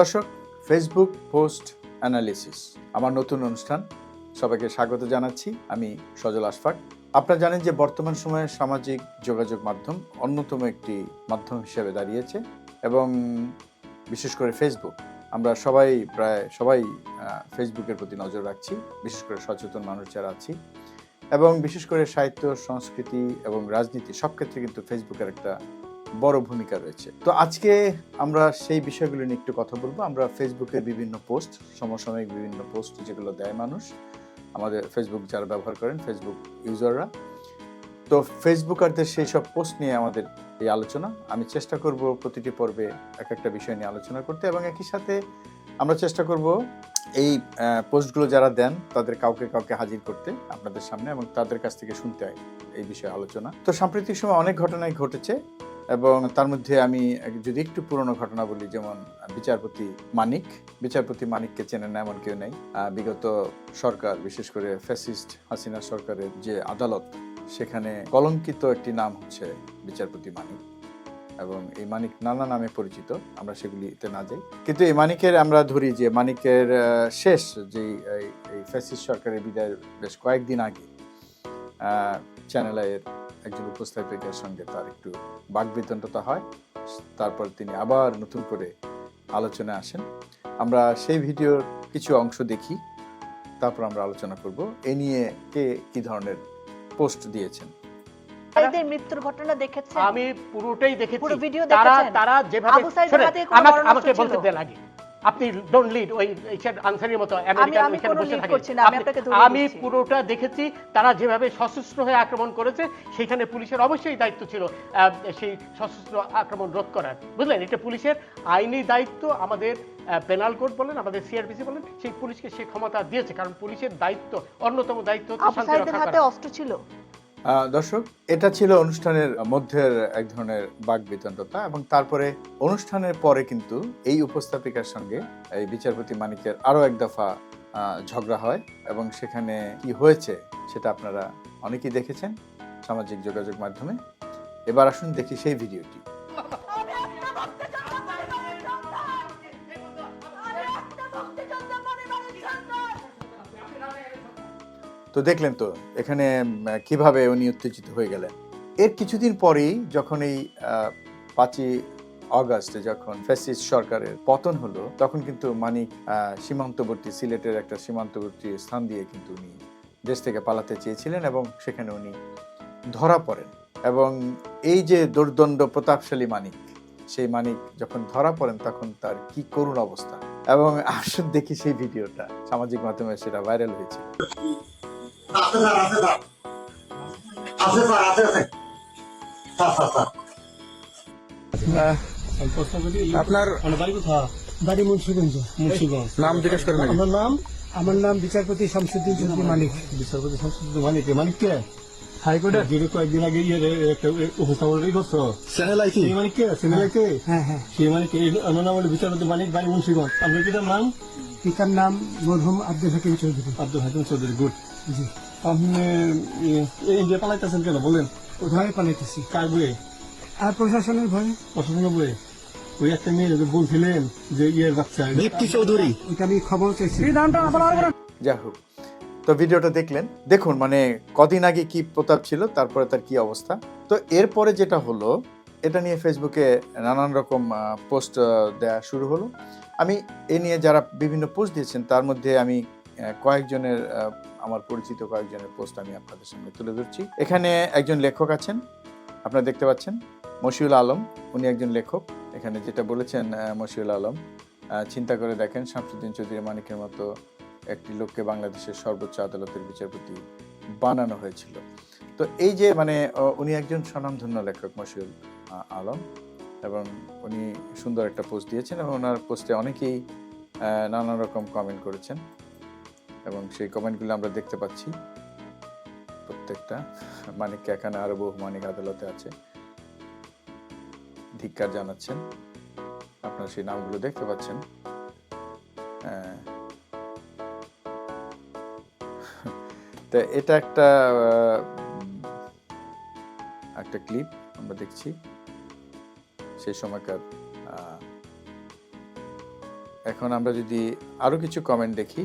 দর্শক Facebook post analysis আমার নতুন অনুষ্ঠান, সবাইকে স্বাগত জানাচ্ছি, আমি সজল আশফাক। আপনারা জানেন যে বর্তমান সময়ে সামাজিক যোগাযোগ মাধ্যম অন্যতম একটি মাধ্যম হিসেবে দাঁড়িয়েছে এবং বিশেষ করে ফেসবুক আমরা সবাই প্রায়, সবাই ফেসবুকের প্রতি নজর রাখছি, বিশেষ করে সচেতন মানুষ যারা আছি এবং বিশেষ করে সাহিত্য, সংস্কৃতি এবং রাজনীতি, সব ক্ষেত্রে কিন্তু ফেসবুকের একটা বড় ভূমিকা রয়েছে। তো আজকে আমরা সেই বিষয়গুলো নিয়ে একটু কথা বলব। আমরা ফেসবুকের বিভিন্ন পোস্ট সমসাময়িক বিভিন্ন পোস্ট যেগুলো দেয় মানুষ, আমাদের ফেসবুক যারা ব্যবহার করেন ফেসবুক ইউজাররা তো ফেসবুকারদের সেই সব পোস্ট নিয়ে আমাদের এই আলোচনা। আমি চেষ্টা করব প্রতিটি পর্বে এক একটা বিষয় নিয়ে আলোচনা করতে এবং একই সাথে আমরা চেষ্টা করব এই পোস্টগুলো যারা দেন তাদের কাউকে কাউকে হাজির করতে আপনাদের সামনে এবং তাদের কাছ থেকে শুনতে হয় এই বিষয়ে আলোচনা। তো সাম্প্রতিক সময় অনেক ঘটনাই ঘটেছে। এবং তার মধ্যে আমি যদি একটু পুরনো ঘটনা বলি, যেমন বিচারপতি মানিক। বিচারপতি মানিককে চেনে না এমন কেউ নেই। বিগত সরকার, বিশেষ করে ফ্যাসিস্ট হাসিনা সরকারের যে আদালত, সেখানে কলঙ্কিত একটি নাম হচ্ছে বিচারপতি মানিক। এবং এই মানিক নানা নামে পরিচিত, আমরা সেগুলিতে না যাই। কিন্তু এই মানিকের আমরা ধরি যে, মানিকের শেষ যে এই- ফ্যাসিস্ট সরকারের বিদায়ের বেশ কয়েকদিন আগে চ্যানেল একজন উপস্থাপিকার সঙ্গে তার একটু বাকবিতণ্ডতা হয়। তারপর তিনি আবার নতুন করে আলোচনায় আসেন। আমরা সেই ভিডিওর কিছু অংশ দেখি তারপর আমরা আলোচনা করব। এ নিয়ে কে কি ধরনের পোস্ট দিয়েছেন? এদের মৃত্যুর ঘটনা দেখেছেন? আমি পুরোটাই দেখেছি। পুরো ভিডিও তারা তারা যেভাবে আমাকে? বলতে আগে। আপনি ডোন্ট লিড ওই আনসারের মতো আমি পুরোটা দেখেছি তারা যেভাবে সশস্ত্র হয়ে আক্রমণ করেছে সেখানে পুলিশের অবশ্যই দায়িত্ব ছিল সেই সশস্ত্র আক্রমণ রোধ করার। বুঝলেন? এটা পুলিশের আইনি দায়িত্ব আমাদের পেনাল কোড বলেন আমাদের সিআরপিসি বলেন সেই পুলিশকে সেই ক্ষমতা দিয়েছে কারণ পুলিশের দায়িত্ব অন্যতম দায়িত্ব হচ্ছে শান্তি রক্ষা হাতে করা। অস্ত্র ছিল। দর্শক, এটা ছিল অনুষ্ঠানের মধ্যের এক ধরনের বাক বিতন্ততা এবং তারপরে অনুষ্ঠানের পরে কিন্তু এই উপস্থাপিকার সঙ্গে এই বিচারপতি মানিকের আরও এক দফা ঝগড়া হয় এবং সেখানে কি হয়েছে সেটা আপনারা অনেকেই দেখেছেন সামাজিক যোগাযোগ মাধ্যমে। এবার আসুন দেখি সেই ভিডিওটি। তো দেখলেন তো, এখানে কীভাবে উনি উত্তেজিত হয়ে গেলেন। এর কিছুদিন পরেই যখন এই পাঁচই অগাস্টে যখন ফ্যাসিস্ট সরকারের পতন হলো, তখন কিন্তু মানিক সীমান্তবর্তী সিলেটের একটা সীমান্তবর্তী স্থান দিয়ে কিন্তু উনি দেশ থেকে পালাতে চেয়েছিলেন এবং সেখানে উনি ধরা পড়েন। এবং এই যে দুর্দণ্ড প্রতাপশালী মানিক, সেই মানিক যখন ধরা পড়েন, তখন তার কি করুণ অবস্থা। এবং আসুন দেখি সেই ভিডিওটা। সামাজিক মাধ্যমে সেটা ভাইরাল হয়েছিল আছে স্যার আছে স্যার। আছে স্যার আছে আছে। Sir sir sir. আপনার বাড়ি মুন্সিগঞ্জ। মুন্সিগঞ্জ। নাম জিজ্ঞেস করেন আমার নাম আমার নাম বিচারপতি শামসুদ্দিন চৌধুরী মালিক বিচারপতি সংসদ মালিক মালিক কে? হাইকোর্টের যেটা কয়েকদিন আগে ইয়ে একটা উপস্থাপন করছ সেই কে? সিনেমা কে? হ্যাঁ হ্যাঁ আমার নাম হলো বিচারপতি মালিক বাড়ি মুন্সিগঞ্জ। আপনার পিতার নাম? পিতার নাম মরহুম আব্দুল হাকিম চৌধুরী। আব্দুল হাকিম চৌধুরী গুড। জি। আপনি এই ইন্ডিয়া পালাইতেছেন কেন? বলেন। ভয়ে পালাইতেছি। কার বইয়ে আর প্রশাসনের ভয়ে। অসুবিধা বইয়ে ওই একটা মেয়ে যে বলছিলেন যে ইয়ের বাচ্চা দীপ্তি চৌধুরী। ওইটা আমি খবর চাইছি। যাই হোক তো ভিডিওটা দেখলেন। দেখুন মানে কদিন আগে কি প্রতাপ ছিল তারপরে তার কি অবস্থা। তো এরপরে যেটা হলো এটা নিয়ে ফেসবুকে নানান রকম পোস্ট দেয়া শুরু হলো। আমি এ নিয়ে যারা বিভিন্ন পোস্ট দিয়েছেন তার মধ্যে আমি কয়েকজনের আমার পরিচিত কয়েকজনের পোস্ট আমি আপনাদের সামনে তুলে ধরছি। এখানে একজন লেখক আছেন, আপনারা দেখতে পাচ্ছেন, মশিউল আলম। উনি একজন লেখক। এখানে যেটা বলেছেন মশিউল আলম চিন্তা করে দেখেন, শামসুদ্দিন চৌধুরী মানিকের মতো একটি লোককে বাংলাদেশের সর্বোচ্চ আদালতের বিচারপতি বানানো হয়েছিল। তো এই যে মানে উনি একজন স্বনামধন্য লেখক, মশিউল আলম, এবং উনি সুন্দর একটা পোস্ট দিয়েছেন এবং ওনার পোস্টে অনেকেই নানা রকম কমেন্ট করেছেন। এবং সেই কমেন্টগুলো আমরা দেখতে পাচ্ছি। প্রত্যেকটা মানিককে এখানে আরও বহু মানিক আদালতে আছে। ধিক্কার জানাচ্ছেন। আপনারা সেই নামগুলো দেখতে পাচ্ছেন। আহ, তো এটা একটা একটা ক্লিপ আমরা দেখছি। সেই সময়কার এখন আমরা যদি আরও কিছু কমেন্ট দেখি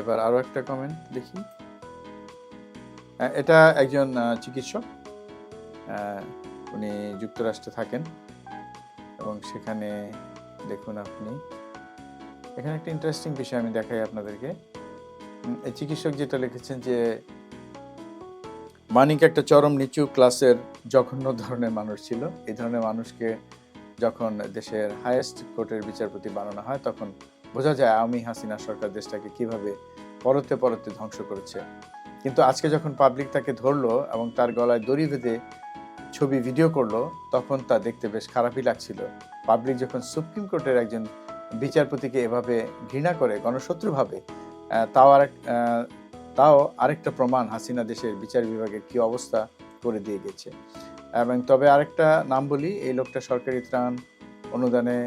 এবার আরও একটা কমেন্ট দেখি। এটা একজন চিকিৎসক উনি যুক্তরাষ্ট্রে থাকেন এবং সেখানে দেখুন আপনি। এখানে একটা ইন্টারেস্টিং বিষয় আমি দেখাই আপনাদেরকে। এই চিকিৎসক যেটা লিখেছেন যে, মানিক একটা চরম নিচু ক্লাসের জঘন্য ধরনের মানুষ ছিল। এই ধরনের মানুষকে যখন দেশের হায়েস্ট কোর্টের বিচারপতি বানানো হয়, তখন বোঝা যায় আওয়ামী হাসিনা সরকার দেশটাকে কীভাবে পরতে পরতে ধ্বংস করেছে। কিন্তু আজকে যখন পাবলিক তাকে ধরলো এবং তার গলায় দড়ি বেঁধে ছবি ভিডিও করল, তখন তা দেখতে বেশ খারাপই লাগছিল। পাবলিক যখন সুপ্রিম কোর্টের একজন বিচারপতিকে এভাবে ঘৃণা করে গণশত্রুভাবে তাও আরেক তাও আরেকটা প্রমাণ হাসিনা দেশের বিচার বিভাগের কি অবস্থা করে দিয়ে গেছে। এবং তবে আরেকটা নাম বলি, এই লোকটা সরকারি ত্রাণ অনুদানে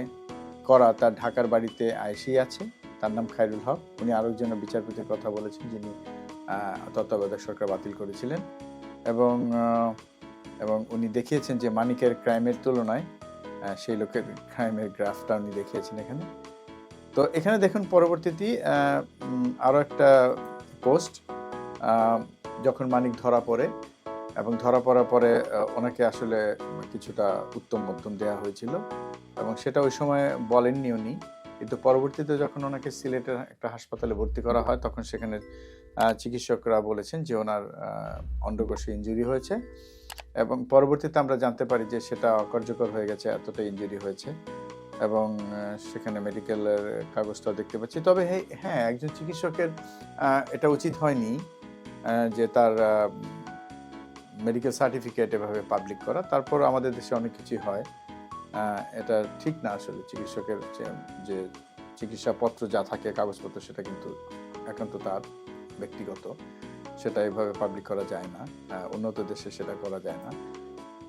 করা তার ঢাকার বাড়িতে আইসি আছে, তার নাম খায়রুল হক। উনি আরও আরেকজন বিচারপতির কথা বলেছেন যিনি তত্ত্বাবধায়ক সরকার বাতিল করেছিলেন। এবং এবং উনি দেখিয়েছেন যে মানিকের ক্রাইমের তুলনায় সেই লোকের ক্রাইমের গ্রাফটা উনি দেখিয়েছেন এখানে। তো এখানে দেখুন পরবর্তীতে আরও একটা পোস্ট যখন মানিক ধরা পড়ে এবং ধরা পড়ার পরে ওনাকে আসলে কিছুটা উত্তম মধ্যম দেওয়া হয়েছিল এবং সেটা ওই সময় বলেননি উনি। কিন্তু পরবর্তীতে যখন ওনাকে সিলেটের একটা হাসপাতালে ভর্তি করা হয়, তখন সেখানে চিকিৎসকরা বলেছেন যে ওনার অন্ডকোষে ইঞ্জুরি হয়েছে এবং পরবর্তীতে আমরা জানতে পারি যে সেটা অকার্যকর হয়ে গেছে এতটা ইঞ্জুরি হয়েছে এবং সেখানে মেডিকেলের কাগজটাও দেখতে পাচ্ছি। তবে হ্যাঁ একজন চিকিৎসকের এটা উচিত হয়নি যে তার মেডিকেল সার্টিফিকেট এভাবে পাবলিক করা। তারপর আমাদের দেশে অনেক কিছুই হয়। এটা ঠিক না আসলে। চিকিৎসকের যে- চিকিৎসাপত্র যা থাকে, কাগজপত্র, সেটা কিন্তু একান্ত তার ব্যক্তিগত। সেটা এভাবে পাবলিক করা যায় না। উন্নত দেশে সেটা করা যায় না।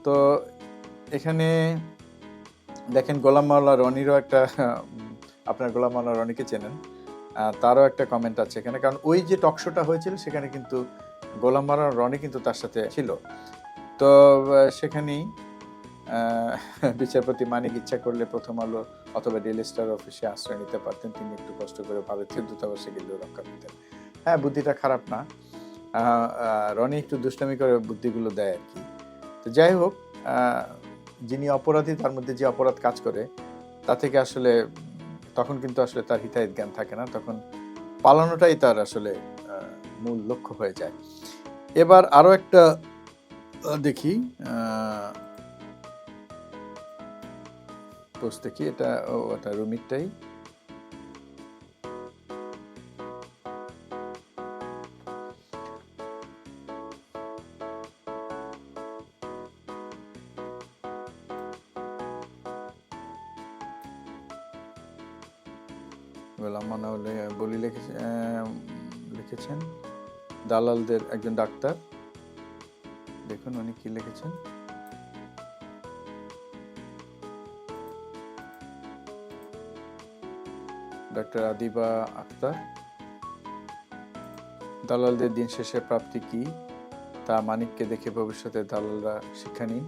তো এখানে দেখেন, গোলাম মাওলা রনিরও একটা, আপনার গোলাম মাওলা রনিকে চেনেন। তারও একটা কমেন্ট আছে এখানে। কারণ ওই যে টক শোটা হয়েছিল, সেখানে কিন্তু গোলাম মাওলা রনি কিন্তু তার সাথে ছিল। তো সেখানেই বিচারপতি মানিক ইচ্ছা করলে প্রথম আলো অথবা ডেলি স্টার অফিসে আশ্রয় নিতে পারতেন। তিনি একটু কষ্ট করে ভারতীয় দূতাবাসে গেলেও রক্ষা পেতেন। হ্যাঁ বুদ্ধিটা খারাপ না। রনি একটু দুষ্টামি করে বুদ্ধিগুলো দেয় আর কি। তো যাই হোক যিনি অপরাধী, তার মধ্যে যে অপরাধ কাজ করে, তা থেকে আসলে, তখন কিন্তু আসলে তার হিতাহিত জ্ঞান থাকে না। তখন পালানোটাই তার আসলে মূল লক্ষ্য হয়ে যায়। এবার আরও একটা দেখি পোস্ট দেখি, এটা, ও, এটা রুমিরটাই। গোলাম মানাউল বলি লিখেছে লিখেছেন। দালালদের একজন ডাক্তার। দেখুন উনি কি লিখেছেন। ডক্টর আদিবা আক্তার দালালদের দিন শেষে প্রাপ্তি কি? তা মানিককে দেখে ভবিষ্যতে দালালরা শিক্ষা নিন।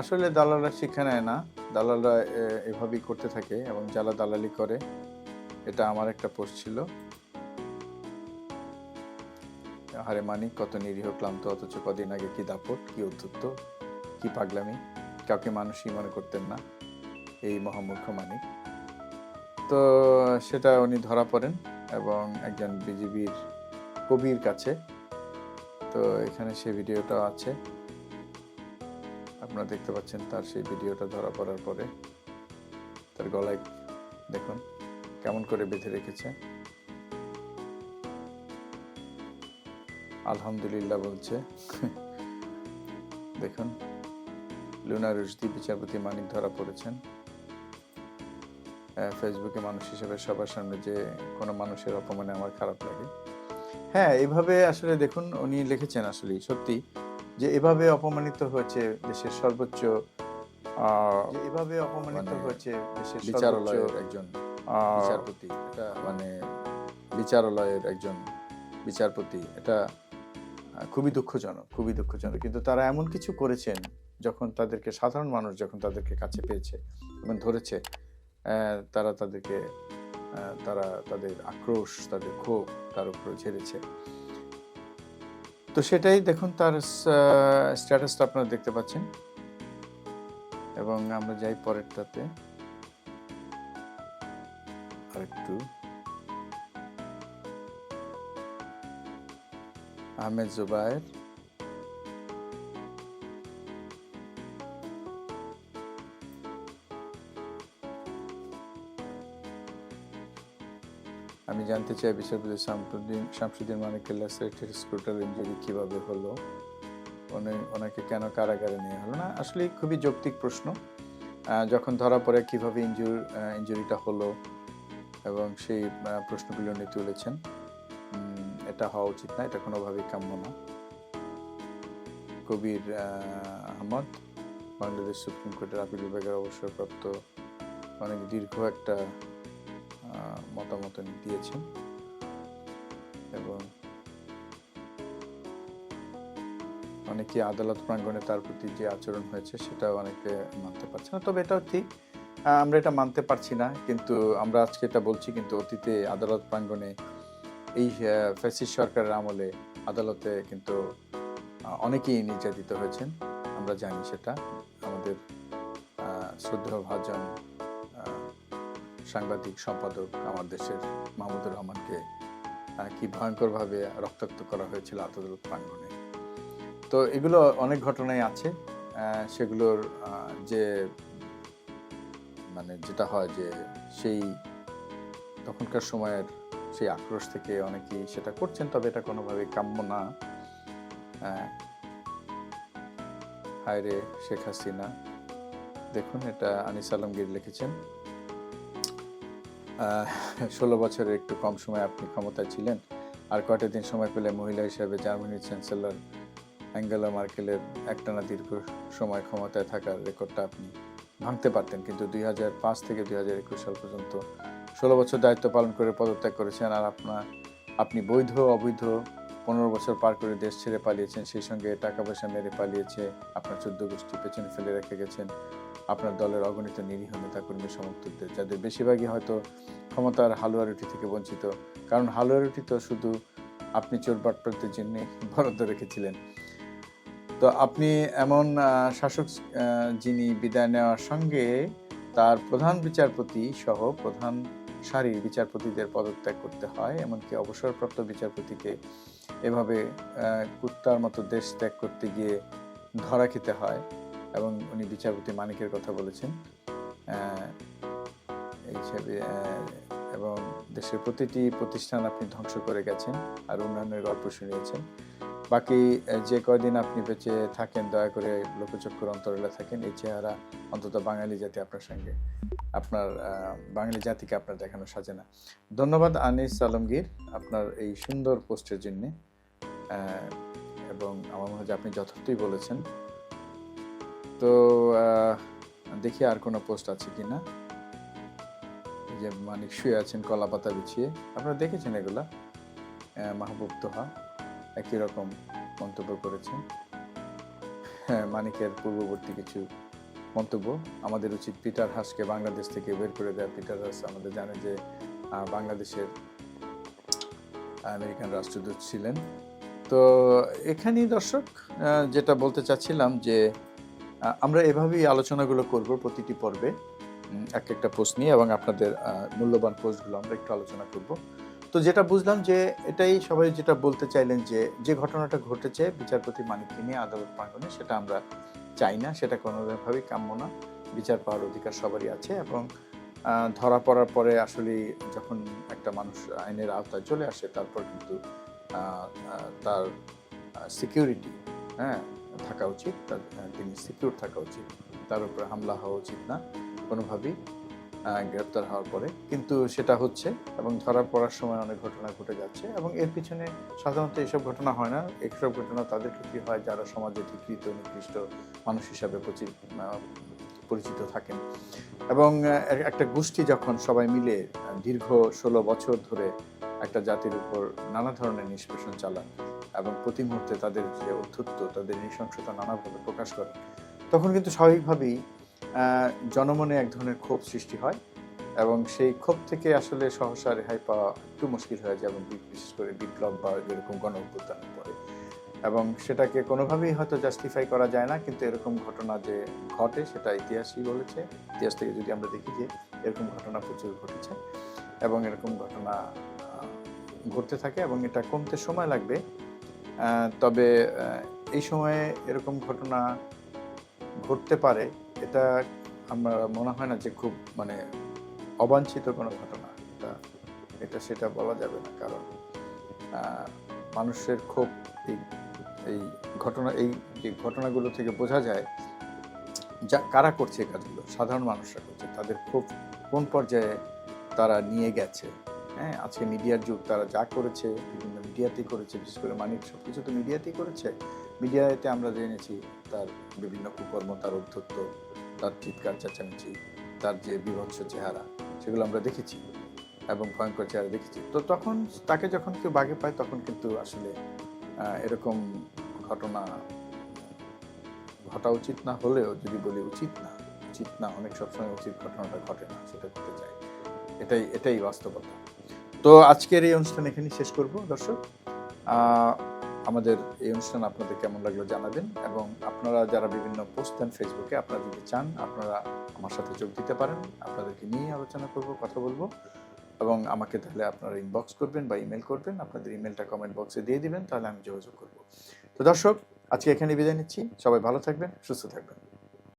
আসলে দালালরা শিক্ষা নেয় না। দালালরা এভাবেই করতে থাকে এবং যারা দালালি করে, এটা আমার একটা পোস্ট ছিল। হারে মানিক, কত নিরীহ, ক্লান্ত, অথচ কদিন আগে কি দাপট, কি উদ্ধত্ত কি পাগলামি, কাউকে মানুষই মনে করতেন না এই মহামূর্খ মানিক। তো সেটা উনি ধরা পড়েন এবং একজন বিজিবির কবির কাছে। তো এখানে সেই ভিডিওটা আছে। আপনারা দেখতে পাচ্ছেন তার সেই ভিডিওটা ধরা পড়ার পরে। তার গলায় দেখুন, কেমন করে বেঁধে রেখেছে। আলহামদুলিল্লাহ বলছে। দেখুন লুনা রুশদি বিচারপতি মানিক ধরা পড়েছেন। ফেসবুকে মানুষ হিসেবে সবার সামনে যে কোনো মানুষের অপমানে আমার খারাপ লাগে। হ্যাঁ এভাবে আসলে দেখুন উনি লিখেছেন আসলে সত্যি যে এভাবে অপমানিত হয়েছে দেশের সর্বোচ্চ আহ, এভাবে অপমানিত মানে হয়েছে দেশের বিচারালয়ের একজন বিচারপতি এটা মানে বিচারালয়ের একজন বিচারপতি এটা খুবই দুঃখজনক খুবই দুঃখজনক। কিন্তু তারা এমন কিছু করেছেন যখন তাদেরকে, সাধারণ মানুষ যখন তাদেরকে কাছে পেয়েছে এবং ধরেছে তারা তাদেরকে তারা তাদের আক্রোশ, তাদের ক্ষোভ তার উপরে ঝেড়েছে। তো সেটাই দেখুন তার স্ট্যাটাসটা আপনারা দেখতে পাচ্ছেন। এবং আমরা যাই পরেরটাতে। আরেকটু। আহমেদ জুবায়ের। আমি জানতে চাই বিচারপতি শামসুদ্দিন শামসুদ্দিন মানিকের ল্যাসারেটেড স্ক্রুটাল ইঞ্জুরি কীভাবে হলো? উনি ওনাকে কেন কারাগারে নিয়ে হলো? না, আসলে খুবই যৌক্তিক প্রশ্ন। যখন ধরা পড়ে কীভাবে ইঞ্জুর ইঞ্জুরিটা হলো এবং সেই প্রশ্নগুলো উনি তুলেছেন। এটা হওয়া উচিত না এটা কোনোভাবেই কাম্য না। কবির আহ, আহমদ বাংলাদেশ সুপ্রিম কোর্টের আপিল বিভাগের অবসরপ্রাপ্ত অনেক দীর্ঘ একটা মতামত দিয়েছেন। এবং অনেকে আদালত প্রাঙ্গণে তার প্রতি যে আচরণ হয়েছে সেটাও অনেকে মানতে পারছে না। তবে এটাও ঠিক আমরা এটা মানতে পারছি না কিন্তু আমরা আজকে এটা বলছি কিন্তু অতীতে আদালত প্রাঙ্গণে এই ফ্যাসিস্ট সরকারের আমলে আদালতে কিন্তু অনেকেই নির্যাতিত হয়েছেন, আমরা জানি সেটা। আমাদের শ্রদ্ধেয় ভাজন সাংবাদিক সম্পাদক আমার দেশের মাহমুদুর রহমানকে কি ভয়ঙ্করভাবে রক্তাক্ত করা হয়েছিল আদালত প্রাঙ্গণে। তো এগুলো অনেক ঘটনাই আছে সেগুলোর যে মানে যেটা হয় যে সেই তখনকার সময়ের সেই আক্রোশ থেকে অনেকেই সেটা করছেন, তবে এটা কোনোভাবে কাম্য না। হায়। রে শেখ হাসিনা। দেখুন, এটা আনিস আলমগীর লিখেছেন। ষোলো বছরের একটু কম সময় আপনি ক্ষমতায় ছিলেন। আর কয়টা দিন সময় পেলে মহিলা হিসেবে জার্মানির চ্যান্সেলর অ্যাঙ্গেলা মার্কেলের একটানা দীর্ঘ সময় ক্ষমতায় থাকার রেকর্ডটা আপনি ভাঙতে পারতেন। কিন্তু দুই হাজার পাঁচ থেকে দুই হাজার একুশ সাল পর্যন্ত ষোলো বছর দায়িত্ব পালন করে পদত্যাগ করেছেন আর আপনার, আপনি বৈধ, অবৈধ পনেরো বছর পার করে দেশ ছেড়ে পালিয়েছেন, সেই সঙ্গে টাকা পয়সা মেরে পালিয়েছে, আপনার চোদ্দ গোষ্ঠী পেছনে ফেলে রেখে গেছেন, আপনার দলের অগণিত নিরীহ নেতাকর্মী সমর্থকদের, যাদের বেশিরভাগই হয়তো ক্ষমতার হালুয়া রুটি থেকে বঞ্চিত। কারণ হালুয়া রুটি তো শুধু আপনি চোর বাটপাড়দের জন্য বরাদ্দ রেখেছিলেন। তো আপনি এমন শাসক যিনি বিদায় নেওয়ার সঙ্গে তার প্রধান বিচারপতি সহ প্রধান সারির বিচারপতিদের পদত্যাগ করতে হয়, এমনকি অবসরপ্রাপ্ত বিচারপতিকে এভাবে কুত্তার মতো দেশ ত্যাগ করতে গিয়ে ধরা খেতে হয় এবং উনি বিচারপতি মানিকের কথা বলেছেন। এই হিসেবে এবং দেশের প্রতিটি প্রতিষ্ঠান আপনি ধ্বংস করে গেছেন আর উন্নয়নের গল্প শুনিয়েছেন। বাকি যে কয়দিন আপনি বেঁচে থাকেন, দয়া করে লোকচক্ষুর অন্তরালে থাকেন, এই চেহারা অন্তত বাঙালি জাতি আপনার সঙ্গে। আপনার বাঙালি জাতিকে আপনার দেখানো সাজে না। ধন্যবাদ আনিস আলমগীর আপনার এই সুন্দর পোস্টের জন্য। এবং আমার মনে হয় যে আপনি যথার্থই বলেছেন। তো দেখি আর কোনো পোস্ট আছে কি না। যে মানিক শুয়ে আছেন, কলা পাতা বিছিয়ে। আপনারা দেখেছেন এগুলা? মাহবুব তোহা একই রকম মন্তব্য করেছেন। হ্যাঁ মানিকের পূর্ববর্তী কিছু মন্তব্য। আমাদের উচিত পিটার হাসকে বাংলাদেশ থেকে বের করে দেওয়া পিটার হাস আমাদের জানে যে বাংলাদেশের আমেরিকান রাষ্ট্রদূত ছিলেন। তো এখানেই দর্শক যেটা বলতে চাচ্ছিলাম যে আমরা এভাবেই আলোচনাগুলো করব প্রতিটি পর্বে এক একটা পোস্ট নিয়ে এবং আপনাদের মূল্যবান পোস্টগুলো আমরা একটু আলোচনা করব। তো যেটা বুঝলাম যে, এটাই সবাই যেটা বলতে চাইলেন যে যে ঘটনাটা ঘটেছে বিচারপতি মানিককে নিয়ে আদালত প্রাঙ্গণে, সেটা আমরা চাই না, সেটা কোনোভাবেই কাম্য না। বিচার পাওয়ার অধিকার সবারই আছে এবং ধরা পড়ার পরে আসলে যখন একটা মানুষ আইনের আওতায় চলে আসে, তারপর কিন্তু তার সিকিউরিটি হ্যাঁ থাকা উচিত। তার তিনি সিকিউর থাকা উচিত। তার উপরে হামলা হওয়া উচিত না। কোনোভাবেই গ্রেপ্তার হওয়ার পরে। কিন্তু সেটা হচ্ছে এবং ধরা পড়ার সময় অনেক ঘটনা ঘটে যাচ্ছে এবং এর পিছনে সাধারণত এসব ঘটনা হয় না। এসব ঘটনা তাদের ক্ষেত্রে হয়? যারা সমাজে ঠিকৃত নিকৃষ্ট মানুষ হিসাবে পরিচিত থাকেন। এবং একটা গোষ্ঠী যখন সবাই মিলে দীর্ঘ ষোলো বছর ধরে একটা জাতির উপর নানা ধরনের নিষ্পেষণ চালান এবং প্রতি মুহূর্তে তাদের যে অধ্যত্ব, তাদের নৃশংসতা নানাভাবে প্রকাশ করে, তখন কিন্তু স্বাভাবিকভাবেই জনমনে এক ধরনের ক্ষোভ সৃষ্টি হয় এবং সেই ক্ষোভ থেকে আসলে সহসা রেহাই পাওয়া একটু মুশকিল হয়ে যায় এবং বিশেষ করে বিপ্লব বা যেরকম গণ অভ্যুত্থানের পরে। এবং সেটাকে কোনোভাবেই হয়তো জাস্টিফাই করা যায় না, কিন্তু এরকম ঘটনা যে ঘটে সেটা ইতিহাসই বলেছে। ইতিহাস থেকে যদি আমরা দেখি যে এরকম ঘটনা প্রচুর ঘটেছে এবং এরকম ঘটনা ঘটতে থাকে এবং এটা কমতে সময় লাগবে তবে এই সময়ে এরকম ঘটনা ঘটতে পারে। এটা আমরা মনে হয় না যে খুব মানে অবাঞ্ছিত কোনো ঘটনা। এটা এটা সেটা বলা যাবে না। কারণ মানুষের খুব এই এই ঘটনা, এই যে ঘটনাগুলো থেকে বোঝা যায় যা, কারা করছে কাজগুলো, সাধারণ মানুষরা করছে, তাদের খুব কোন পর্যায়ে তারা নিয়ে গেছে? হ্যাঁ আজকে মিডিয়ার যুগ, তারা যা করেছে, বিভিন্ন মিডিয়াতেই করেছে, বিশেষ করে মানিক সব কিছু তো মিডিয়াতেই করেছে। মিডিয়াতে আমরা জেনেছি তার বিভিন্ন কুকর্ম, তার অধ্যত্ব তার চিৎকার, চেঁচামেচি, তার যে বিভৎস চেহারা, সেগুলো আমরা দেখেছি এবং ভয়ঙ্কর চেহারা দেখেছি। তো তখন তাকে যখন কেউ বাগে পায়, তখন কিন্তু আসলে এরকম ঘটনা ঘটা উচিত না, হলেও যদি বলি উচিত না উচিত না অনেক সবসময় উচিত ঘটনাটা ঘটে না, সেটা ঘটে যায়। এটাই এটাই বাস্তবতা। তো আজকের এই অনুষ্ঠান এখানেই শেষ করব, দর্শক। আমাদের এই অনুষ্ঠান আপনাদের কেমন লাগল জানাবেন এবং আপনারা যারা বিভিন্ন পোস্ট দেন ফেসবুকে আপনারা যদি চান, আপনারা আমার সাথে যোগ দিতে পারেন। আপনাদেরকে নিয়ে আলোচনা করব, কথা বলব এবং আমাকে তাহলে আপনারা ইনবক্স করবেন বা ইমেল করবেন। আপনাদের ইমেলটা কমেন্ট বক্সে দিয়ে দিবেন, তাহলে আমি যোগাযোগ করব। তো দর্শক, আজকে এখানে বিদায় নিচ্ছি। সবাই ভালো থাকবেন, সুস্থ থাকবেন।